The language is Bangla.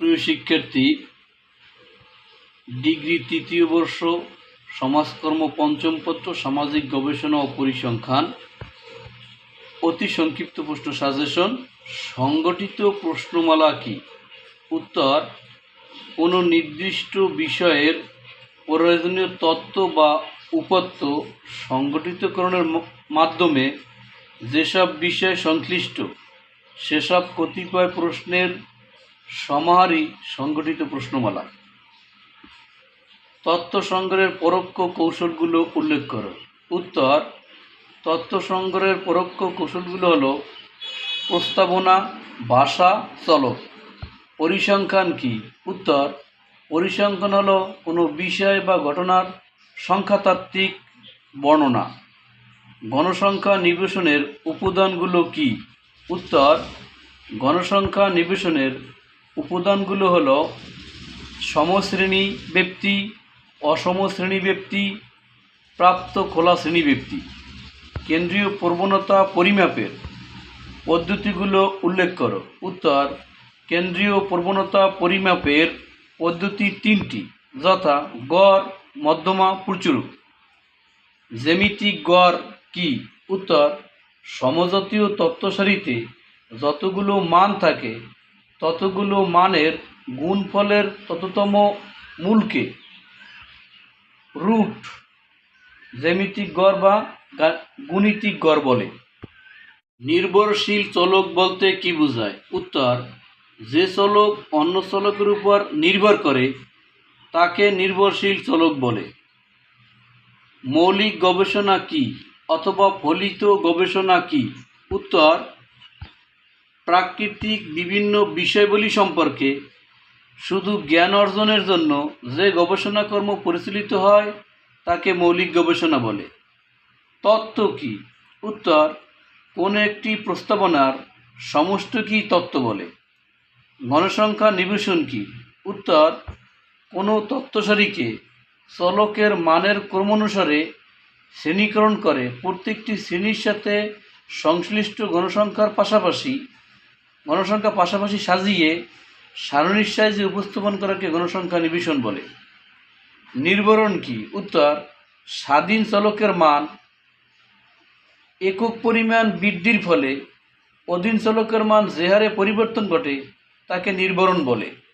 প্রিয় শিক্ষার্থী, ডিগ্রি তৃতীয় বর্ষ, সমাজকর্ম পঞ্চম পত্র, সামাজিক গবেষণা ও পরিসংখ্যান, অতি সংক্ষিপ্ত প্রশ্ন সাজেশন, সংগঠিত প্রশ্নমালা কি? উত্তর, কোনো নির্দিষ্ট বিষয়ের প্রয়োজনীয় তত্ত্ব বা উপাত্ত সংগঠিতকরণের মাধ্যমে যেসব বিষয় সংশ্লিষ্ট, সেসব কতিপয় প্রশ্নের সমাহারই সংগঠিত প্রশ্নমালা। তত্ত্ব সংগ্রহের পরোক্ষ কৌশলগুলো উল্লেখ করো। উত্তর, তত্ত্ব সংগ্রহের পরোক্ষ কৌশলগুলো হলো প্রস্তাবনা, ভাষা, চলক। পরিসংখ্যান কি? উত্তর, পরিসংখ্যান হলো কোনো বিষয় বা ঘটনার সংখ্যাতাত্ত্বিক বর্ণনা। গণসংখ্যা নিবেশনের উপাদানগুলো কি? উত্তর, গণসংখ্যা নিবেশনের উপাদানগুলো হলো সমশ্রেণী ব্যক্তি, অসমশ্রেণী ব্যক্তি, প্রাপ্ত খোলা শ্রেণি ব্যক্তি। কেন্দ্রীয় প্রবণতা পরিমাপের পদ্ধতিগুলো উল্লেখ করো। উত্তর, কেন্দ্রীয় প্রবণতা পরিমাপের পদ্ধতি তিনটি, যথা গড়, মধ্যমা প্রচুরক জ্যামিতিক গড় কি? উত্তর, সমজাতীয় তত্ত্বসারিতে যতগুলো মান থাকে ততগুলো মানের গুণফলের তততম মূলকে। রুট, জ্যামিতিক গড় বা গুণিতিক গড় বলে। নির্ভরশীল চলক বলতে কি বোঝায়? উত্তর, যে চলক অন্য চলকের উপর নির্ভর করে, তাকে নির্ভরশীল চলক বলে। মৌলিক গবেষণা কি অথবা ফলিত গবেষণা কি? উত্তর প্রাকৃতিক বিভিন্ন বিষয়বলী সম্পর্কে শুধু জ্ঞান অর্জনের জন্য যে গবেষণাকর্ম পরিচালিত হয়, তাকে মৌলিক গবেষণা বলে। তত্ত্ব কি? উত্তর, কোন একটি প্রস্তাবনার সমষ্টিকেই তত্ত্ব বলে? গণসংখ্যা নিবেশন কি? উত্তর, কোনো তত্ত্বসারীকে চলকের মানের ক্রমানুসারে শ্রেণীকরণ করে প্রত্যেকটি শ্রেণির সাথে সংশ্লিষ্ট গণসংখ্যার পাশাপাশি গণসংখ্যা পাশাপাশি সাজিয়ে সারণিক সাইজে উপস্থাপন করাকে গণসংখ্যা নিবেশন বলে। নির্বরণ কি? উত্তর, স্বাধীন চলকের মান একক পরিমাণ বৃদ্ধির ফলে অধীন চলকের মান যে হারে পরিবর্তন ঘটে, তাকে নির্বরণ বলে।